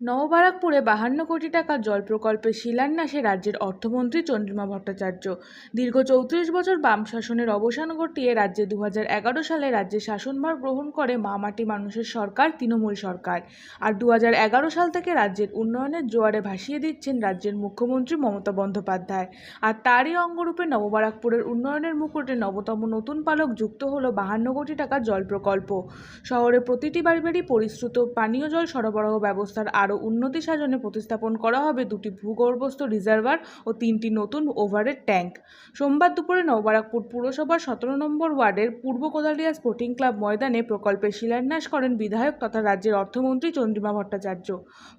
নববারাকপুরে বাহান্ন কোটি টাকার জল প্রকল্পের শিলান্যাসে রাজ্যের অর্থমন্ত্রী চন্দ্রিমা ভট্টাচার্য। দীর্ঘ চৌত্রিশ বছর বাম শাসনের অবসান ঘটিয়ে রাজ্যে দু সালে রাজ্যে শাসনভার গ্রহণ করে মামাটি মানুষের সরকার, তৃণমূল সরকার। আর দু সাল থেকে রাজ্যের উন্নয়নের জোয়ারে ভাসিয়ে দিচ্ছেন রাজ্যের মুখ্যমন্ত্রী মমতা বন্দ্যোপাধ্যায়। আর তারই অঙ্গরূপে নববারাকপুরের উন্নয়নের মুকুটে নবতম নতুন পালক যুক্ত হলো বাহান্ন কোটি টাকার জল প্রকল্প। শহরে প্রতিটি বাড়ি বাড়ি পরিশ্রুত পানীয় জল সরবরাহ ব্যবস্থার আরও উন্নতি সাধনে প্রতিস্থাপন করা হবে দুটি ভূগর্ভস্থ রিজার্ভার ও তিনটি নতুন ওভারের ট্যাঙ্ক। সোমবার দুপুরে নববারাকপুর পুরসভার সতেরো নম্বর ওয়ার্ডের পূর্ব কোদালিয়া স্পোর্টিং ক্লাব ময়দানে প্রকল্পের শিলান্যাস করেন বিধায়ক তথা রাজ্যের অর্থমন্ত্রী চন্দ্রিমা ভট্টাচার্য।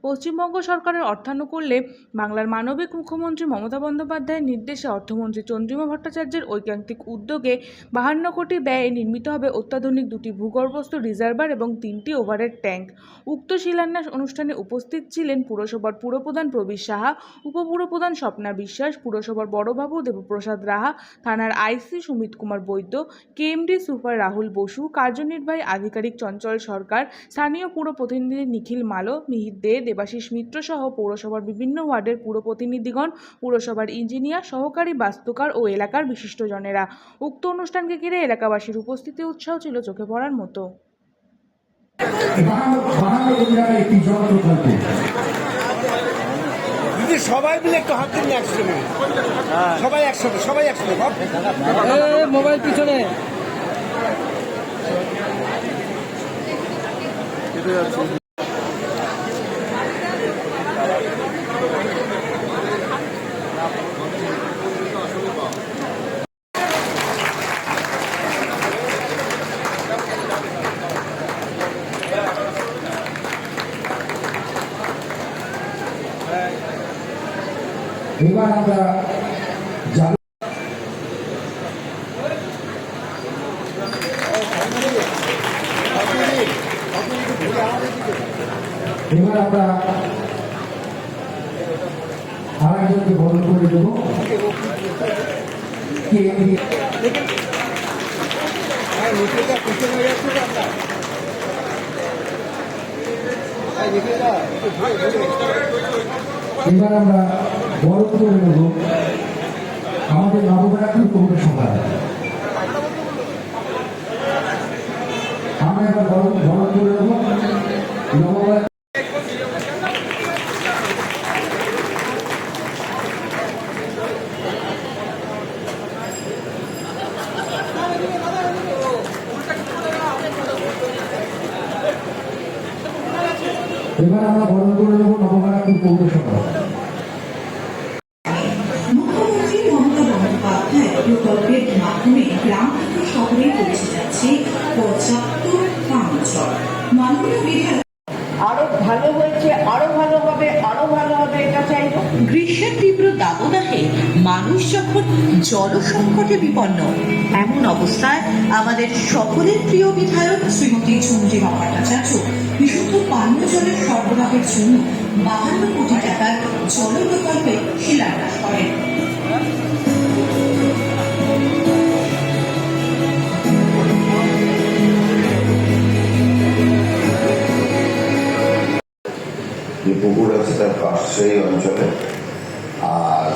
পশ্চিমবঙ্গ সরকারের অর্থানুকূল্যে বাংলার মানবিক মুখ্যমন্ত্রী মমতা বন্দ্যোপাধ্যায়ের নির্দেশে অর্থমন্ত্রী চন্দ্রিমা ভট্টাচার্যের ঐকান্তিক উদ্যোগে বাহান্ন কোটি ব্যয়ে নির্মিত হবে অত্যাধুনিক দুটি ভূগর্ভস্থ রিজার্ভার এবং তিনটি ওভারের ট্যাঙ্ক। উক্ত শিলান্যাস অনুষ্ঠানে উপস্থিত ছিলেন পুরসভার পুরপ্রধান প্রবীর সাহা, উপপুরপ্রধান স্বপ্না বিশ্বাস, পুরসভার বড়বাবু দেবপ্রসাদ রাহা, থানার IC Sumit Kumar Baidya, KMD super Rahul Basu, কার্যনির্বাহী আধিকারিক চঞ্চল সরকার, স্থানীয় পুর প্রতিনিধি নিখিল মালো, মিহির দে, দেবাশিস মিত্র সহ পৌরসভার বিভিন্ন ওয়ার্ডের পুর প্রতিনিধিগণ পুরসভার ইঞ্জিনিয়ার, সহকারী বাস্তুকার ও এলাকার বিশিষ্টজনেরা। উক্ত অনুষ্ঠানকে ঘিরে এলাকাবাসীর উপস্থিতি উৎসাহ ছিল চোখে পড়ার মতো বাহান্ন বাহান্ন কোটি টাকার একটি সবাই মিলে একটু হাত দিন একসঙ্গে সবাই একসাথে সবাই একসাথে। মোবাইল পিছনে এবার আমরা এবার আমরা আর একজনকে বদল করে দেবো। কে? হ্যাঁ, এবার আমরা বড় করে নেব আমাদের নবগ্রাম পৌরসভা আমরা এবার বড় বড় করে নেব নবগ্রাম এবার আমরা বড় করে নেব নবগ্রাম পৌরসভা। মুখ্যমন্ত্রী মমতা বন্দ্যোপাধ্যায় প্রকল্পের মাধ্যমে গ্রাম থেকে শহরে পৌঁছে যাচ্ছে পর্যাপ্ত পানীয় মাননীয় বিধায়ক আরও ভালো হয়েছে আরও ভালো হবে আরও ভালো হবে এটা চাইব। গ্রীষ্মের তীব্র দাবদাহে মানুষ যখন জল সংকটে বিপন্ন এমন অবস্থায় আমাদের সকলের প্রিয় বিধায়ক শ্রীমতী চন্দ্রিমা ভট্টাচার্য। বিশুদ্ধ পানীয় জলের সরবরাহের জন্য বাহান্ন কোটি টাকার জল প্রকল্পে শিলান্যাস করেন। পুকুর আছে তার পাশেই অঞ্চলে। আর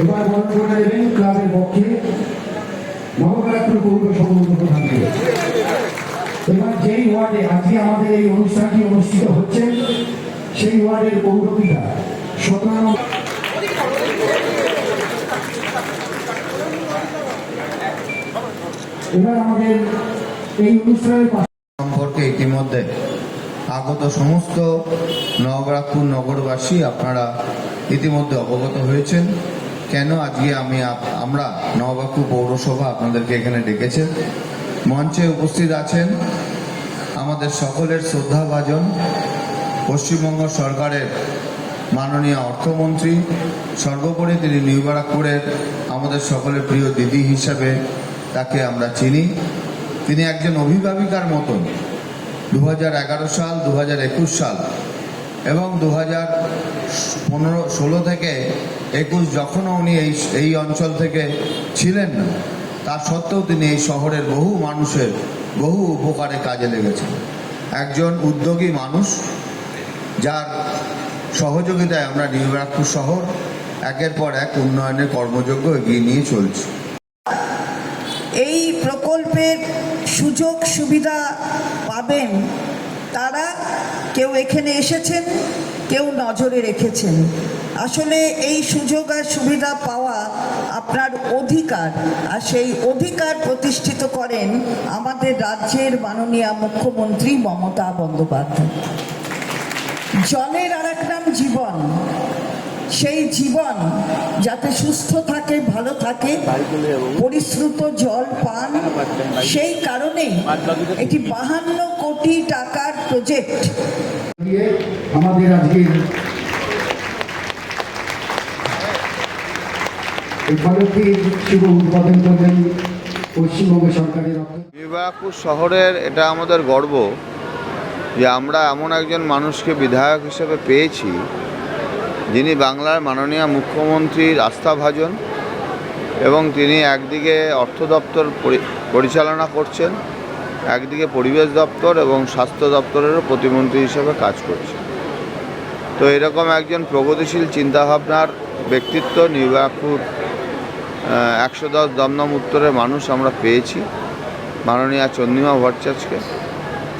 এবার বড় করে দেবেন ক্লাবের পক্ষে। নবগ্রামপুর পৌরসভা প্রধানকে এবার যেই ওয়ার্ডে আজকে আমাদের এই অনুষ্ঠানটি অনুষ্ঠিত হচ্ছে সেই ওয়ার্ডের পৌরপিতা সতেরো এবার আমাদের এই অনুষ্ঠানের সম্পর্কে ইতিমধ্যে আগত সমস্ত নবরাজপুর নগরবাসী আপনারা ইতিমধ্যে অবগত হয়েছেন। কেন আজকে আমি আমরা নবরাজপুর পৌরসভা আপনাদেরকে এখানে ডেকেছেন? মঞ্চে উপস্থিত আছেন আমাদের সকলের শ্রদ্ধাভাজন পশ্চিমবঙ্গ সরকারের মাননীয় অর্থমন্ত্রী, সর্বোপরি তিনি নিউ ব্যারাকপুরের আমাদের সকলের প্রিয় দিদি হিসাবে তাকে আমরা চিনি। তিনি একজন অভিভাবিকার মতন দু হাজার এগারো সাল দু হাজার একুশ সাল এবং দু হাজার পনেরো, ষোলো থেকে একুশ যখনও উনি এই এই অঞ্চল থেকে ছিলেন না তা সত্ত্বেও তিনি এই শহরের বহু মানুষের বহু উপকারে কাজে লেগেছে। একজন উদ্যোগী মানুষ, যার সহযোগিতায় আমরা নিউ শহর একের পর এক উন্নয়নের কর্মযজ্ঞ এগিয়ে নিয়ে চলছি। এই প্রকল্পের সুযোগ সুবিধা পাবেন তারা। কেউ এখানে এসেছেন, কেউ নজরে রেখেছেন। আসলে এই সুযোগ আর সুবিধা পাওয়া আপনার অধিকার আর সেই অধিকার প্রতিষ্ঠিত করেন আমাদের রাজ্যের মাননীয় মুখ্যমন্ত্রী মমতা বন্দ্যোপাধ্যায়। জলের আর এক নাম জীবন। সেই জীবন যাতে সুস্থ থাকে, ভালো থাকে, পরিশ্রুত জল, পান, সেই কারণেই এটি বাহান্ন কোটি টাকার প্রজেক্ট। আমাদের আজকের এই বিবাহপুর শহরের এটা আমাদের গর্ব যে আমরা এমন একজন মানুষকে বিধায়ক হিসেবে পেয়েছি, যিনি বাংলার মাননীয় মুখ্যমন্ত্রীর আস্থাভাজন এবং তিনি একদিকে অর্থ দপ্তর পরি- পরিচালনা করছেন, একদিকে পরিবেশ দপ্তর এবং স্বাস্থ্য দপ্তরেরও প্রতিমন্ত্রী হিসেবে কাজ করছেন। তো এরকম একজন প্রগতিশীল চিন্তাভাবনার ব্যক্তিত্ব নির্বাহপুর একশো দশ দমদম উত্তরের মানুষ আমরা পেয়েছি। মাননীয় চন্দ্রিমা ভট্টাচার্যকে।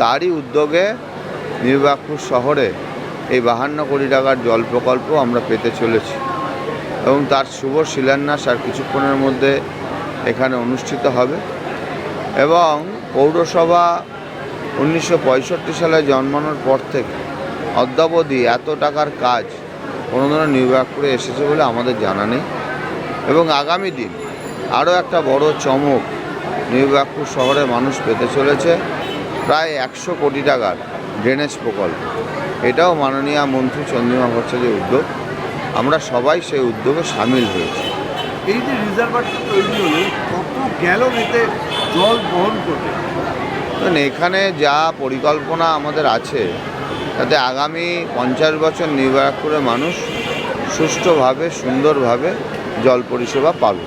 তারই উদ্যোগে নির্বাকপুর শহরে এই বাহান্ন কোটি টাকার জল প্রকল্প আমরা পেতে চলেছি এবং তার শুভ শিলান্যাস আর কিছুক্ষণের মধ্যে এখানে অনুষ্ঠিত হবে এবং পৌরসভা উনিশশো পঁয়ষট্টি সালে জন্মানোর পর থেকে অদ্যাবধি এত টাকার কাজ কোনো ধরনের নির্বাকপুরে এসেছে বলে আমাদের জানা নেই। এবং আগামী দিন আরও একটা বড় চমক নির্বাকপুর শহরে মানুষ পেতে চলেছে প্রায় একশো কোটি টাকার ড্রেনেজ প্রকল্প। এটাও মাননীয় মন্ত্রী চন্দ্রিমা ভট্টাচার্যের উদ্যোগ। আমরা সবাই সেই উদ্যোগে সামিল হয়েছি। এই যে রিজার্ভারটা তৈরি হলো কত গেল এতে জল বহন করবে? এখানে যা পরিকল্পনা আমাদের আছে তাতে আগামী পঞ্চাশ বছর নির্বাচনের মানুষ সুষ্ঠুভাবে সুন্দরভাবে জল পরিষেবা পাবে।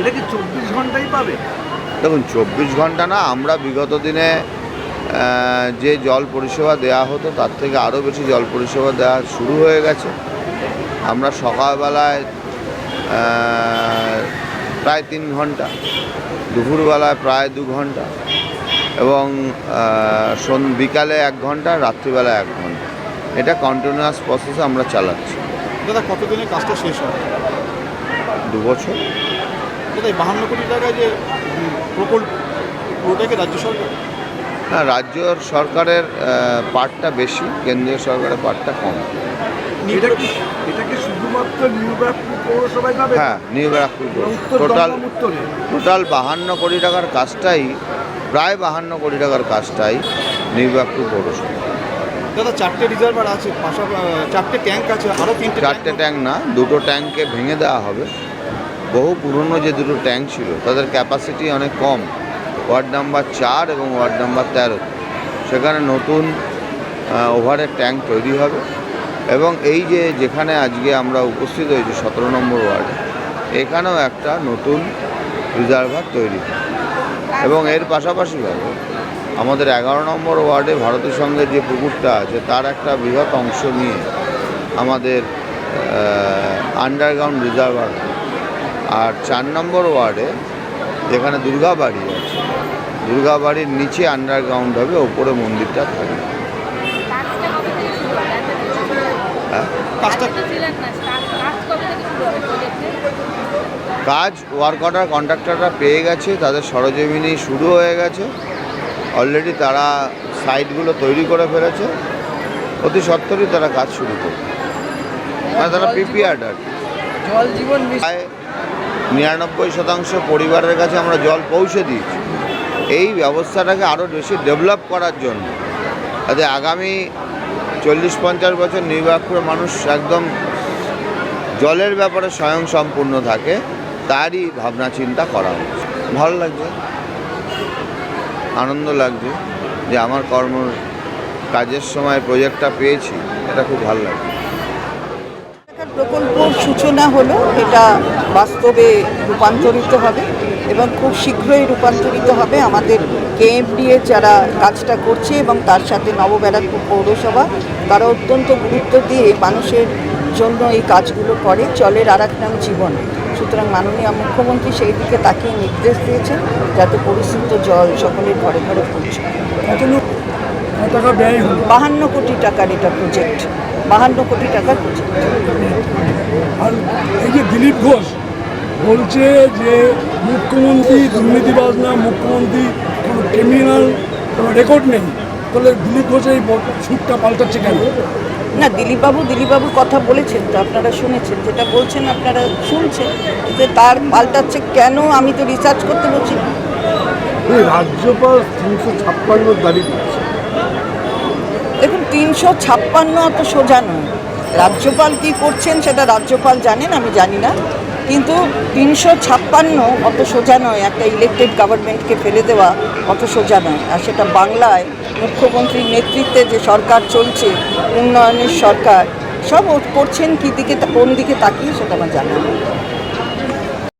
এটা কি চব্বিশ ঘন্টাই পাবে? দেখুন চব্বিশ ঘণ্টা না আমরা বিগত দিনে যে জল পরিষেবা দেওয়া হতো তার থেকে আরও বেশি জল পরিষেবা দেওয়া শুরু হয়ে গেছে। আমরা সকালবেলায় প্রায় তিন ঘণ্টা দুপুরবেলায় প্রায় দু ঘণ্টা এবং সন- বিকালে এক ঘণ্টা রাত্রিবেলা এক ঘণ্টা। এটা কন্টিনিউয়াস প্রসেসে আমরা চালাচ্ছি। দাদা কতদিনে কাজটা শেষ হয়? দু বছর দাদা বাহান্ন কোটি টাকায় যে প্রকল্প পুরোটাকে রাজ্য সরকার? না রাজ্য সরকারের পার্টটা বেশি কেন্দ্রীয় সরকারের পার্টটা কম। হ্যাঁ নিউ ব্যারাকপুর টোটাল টোটাল বাহান্ন কোটি টাকার কাজটাই প্রায় বাহান্ন কোটি টাকার কাজটাই নিউ ব্যারাকপুর পৌরসভা। দাদা চারটে রিজার্ভার আছে চারটে ট্যাঙ্ক আছে আরও তিনটে চারটে ট্যাঙ্ক না দুটো ট্যাঙ্ককে ভেঙে দেওয়া হবে। বহু পুরনো যে দুটো ট্যাঙ্ক ছিল, তাদের ক্যাপাসিটি অনেক কম। ওয়ার্ড নাম্বার চার এবং ওয়ার্ড নাম্বার তেরো। সেখানে নতুন ওভারের ট্যাঙ্ক তৈরি হবে এবং এই যে যেখানে আজকে আমরা উপস্থিত হয়েছি সতেরো নম্বর ওয়ার্ডে, এখানেও একটা নতুন রিজার্ভার তৈরি এবং এর পাশাপাশিভাবে আমাদের এগারো নম্বর ওয়ার্ডে ভারতের সঙ্গে যে পুকুরটা আছে, তার একটা বৃহৎ অংশ নিয়ে আমাদের আন্ডারগ্রাউন্ড রিজার্ভার আর চার নম্বর ওয়ার্ডে যেখানে দুর্গাবাড়ি আছে দুর্গাবাড়ির নিচে আন্ডারগ্রাউন্ড হবে ওপরে মন্দিরটা থাকবে। হ্যাঁ? কাজ ওয়ার্ক অর্ডার কন্ট্রাক্টররা পেয়ে গেছে তাদের সরজমিনি শুরু হয়ে গেছে। অলরেডি তারা সাইটগুলো তৈরি করে ফেলেছে। অতি সত্তরই তারা কাজ শুরু করবে। মানে তারা প্রিপেয়ার্ড আর কি। জল জীবন প্রায় নিরানব্বই শতাংশ পরিবারের কাছে আমরা জল পৌঁছে দিয়েছি। এই ব্যবস্থাটাকে আরও বেশি ডেভেলপ করার জন্য। যাতে আগামী চল্লিশ পঞ্চাশ বছর নির্বাচনের মানুষ একদম জলের ব্যাপারে স্বয়ং সম্পূর্ণ থাকে, তারই ভাবনা চিন্তা করা হচ্ছে। ভালো লাগছে? আনন্দ লাগছে যে আমার কর্ম কাজের সময় প্রজেক্টটা পেয়েছি, এটা খুব ভালো লাগছে। প্রকল্পর সূচনা হলো এটা বাস্তবে রূপান্তরিত হবে এবং খুব শীঘ্রই রূপান্তরিত হবে আমাদের কেএমডিএ যারা কাজটা করছে এবং তার সাথে নবব্যারাকপুর পৌরসভা তারা অত্যন্ত গুরুত্ব দিয়ে মানুষের জন্য এই কাজগুলো করে চলের আর এক নাম জীবন। সুতরাং মাননীয় মুখ্যমন্ত্রী সেই দিকে তাকিয়ে নির্দেশ দিয়েছেন যাতে পরিশুদ্ধ জল সকলের ঘরে ঘরে পৌঁছে বাহান্ন কোটি টাকার এটা প্রজেক্ট বাহান্ন কোটি টাকার প্রজেক্ট আর এই যে দিলীপ ঘোষ বলছে যে মুখ্যমন্ত্রী দুর্নীতিবাজ না মুখ্যমন্ত্রী কোনো ক্রিমিনাল কোনো রেকর্ড নেই। তাহলে দিলীপ ঘোষ এই সুটটা পাল্টাচ্ছে কেন? না দিলীপবাবু দিলীপবাবুর কথা বলেছেন তো আপনারা শুনেছেন যেটা বলছেন আপনারা শুনছেন যে তার পাল্টাচ্ছে কেন? আমি তো রিসার্চ করতে বলছি। রাজ্যপাল তিনশো ছাপ্পান্ন দাবি করছে। দেখুন তিনশো ছাপ্পান্ন অত সোজা নয়। রাজ্যপাল কি করছেন সেটা রাজ্যপাল জানেন, আমি জানি না। কিন্তু তিনশো ছাপ্পান্ন অত সোজা নয়, একটা ইলেকটেড গভর্নমেন্টকে ফেলে দেওয়া অত সোজা নয়। আর সেটা বাংলায় মুখ্যমন্ত্রীর নেতৃত্বে যে সরকার চলছে, উন্নয়নের সরকার, সব করছেন কী দিকে, কোন দিকে তাকিয়ে সেটা আমার জানা।